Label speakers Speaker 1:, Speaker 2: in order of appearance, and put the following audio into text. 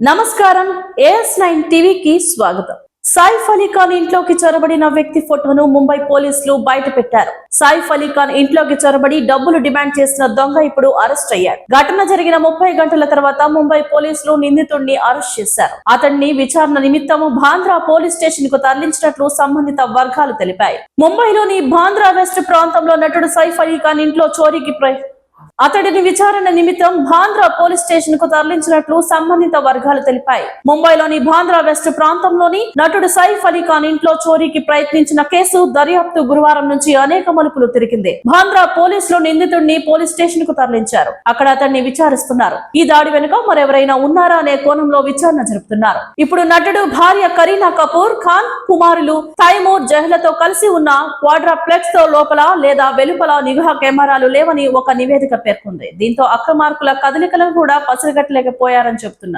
Speaker 1: నమస్కారం as nine టీవీకి స్వాగతం. సైఫ్ అలీ ఖాన్ ఇంట్లోకి చొరబడిన వ్యక్తి ఫోటోను ముంబై పోలీసులు బయట పెట్టారు సైఫ్ అలీ ఖాన్ ఇంట్లోకి చొరబడి డబ్బులు డిమాండ్ చేసిన దొంగ ఇప్పుడు అరెస్ట్ అయ్యాడు. ఘటన జరిగిన ముప్పై గంటల తర్వాత ముంబై పోలీసులు నిందితుడిని అరెస్ట్ చేశారు. అతన్ని విచారణ నిమిత్తం బాంద్రా పోలీస్ స్టేషన్కు తరలించినట్లు సంబంధిత వర్గాలు తెలిపాయి. ముంబైలోని బాంద్రా వెస్ట్ ప్రాంతంలో నటుడు సైఫ్ అలీ ఖాన్ ఇంట్లో చోరీకి ప్రయత్నం అతడిని విచారణ నిమిత్తం బాంద్రా పోలీస్ స్టేషన్కు తరలించినట్లు సంబంధిత వర్గాలు తెలిపాయి. ముంబైలోని బాంద్రా వెస్ట్ ప్రాంతంలోని నటుడు సైఫ్ అలీ ఖాన్ ఇంట్లో చోరీకి ప్రయత్నించిన కేసు దర్యాప్తు గురువారం నుంచి అనేక మలుపులు తిరిగింది. బాంద్రా పోలీసులు నిందితుడిని పోలీస్ స్టేషన్కు తరలించారు. అక్కడ అతన్ని విచారిస్తున్నారు. ఈ దాడి వెనుక మరెవరైనా ఉన్నారా అనే కోణంలో విచారణ జరుపుతున్నారు. ఇప్పుడు నటుడు భార్య కరీనా కపూర్ ఖాన్ కుమారులు తైమూర్ జహ్లతో కలిసి ఉన్న క్వాడ్రాప్లెక్స్తో లోపల లేదా వెలుపల నిఘా కెమెరాలు లేవని ఒక నివేదిక పేర్కొంది. దీంతో అక్రమార్కుల కదలికలను కూడా పసిగట్టలేకపోయారని చెబుతున్నారు